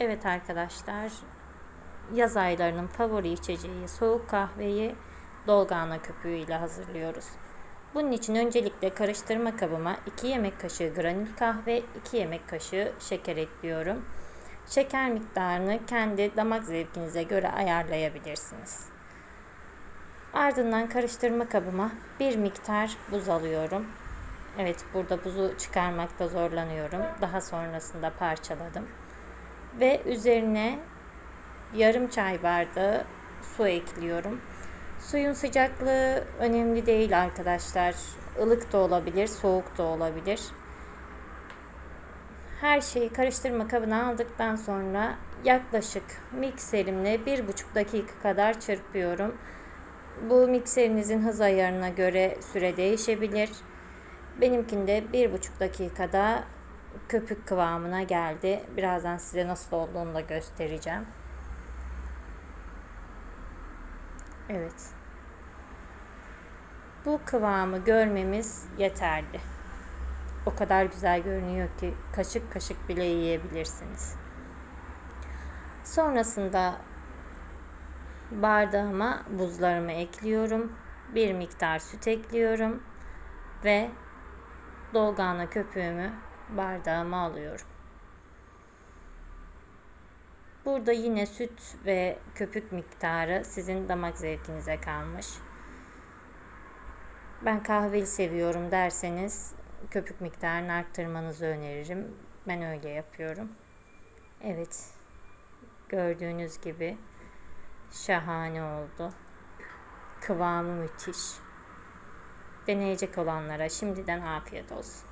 Evet arkadaşlar, yaz aylarının favori içeceği soğuk kahveyi dolgana köpüğü ile hazırlıyoruz. Bunun için öncelikle karıştırma kabıma 2 yemek kaşığı granül kahve, 2 yemek kaşığı şeker ekliyorum. Şeker miktarını kendi damak zevkinize göre ayarlayabilirsiniz. Ardından karıştırma kabıma bir miktar buz alıyorum. Evet burada buzu çıkarmakta zorlanıyorum. Daha sonrasında parçaladım. Ve üzerine yarım çay bardağı su ekliyorum. Suyun sıcaklığı önemli değil arkadaşlar. Ilık da olabilir, soğuk da olabilir. Her şeyi karıştırma kabına aldıktan sonra yaklaşık mikserimle bir buçuk dakika kadar çırpıyorum. Bu mikserinizin hız ayarına göre süre değişebilir. Benimkinde bir buçuk dakikada köpük kıvamına geldi. Birazdan size nasıl olduğunu da göstereceğim. Evet. Bu kıvamı görmemiz yeterli. O kadar güzel görünüyor ki kaşık kaşık bile yiyebilirsiniz. Sonrasında bardağıma buzlarımı ekliyorum. Bir miktar süt ekliyorum ve dolgana köpüğümü bardağıma alıyorum. Burada yine süt ve köpük miktarı sizin damak zevkinize kalmış. Ben kahveli seviyorum derseniz köpük miktarını arttırmanızı öneririm. Ben öyle yapıyorum. Evet. Gördüğünüz gibi şahane oldu. Kıvamı müthiş. Deneyecek olanlara şimdiden afiyet olsun.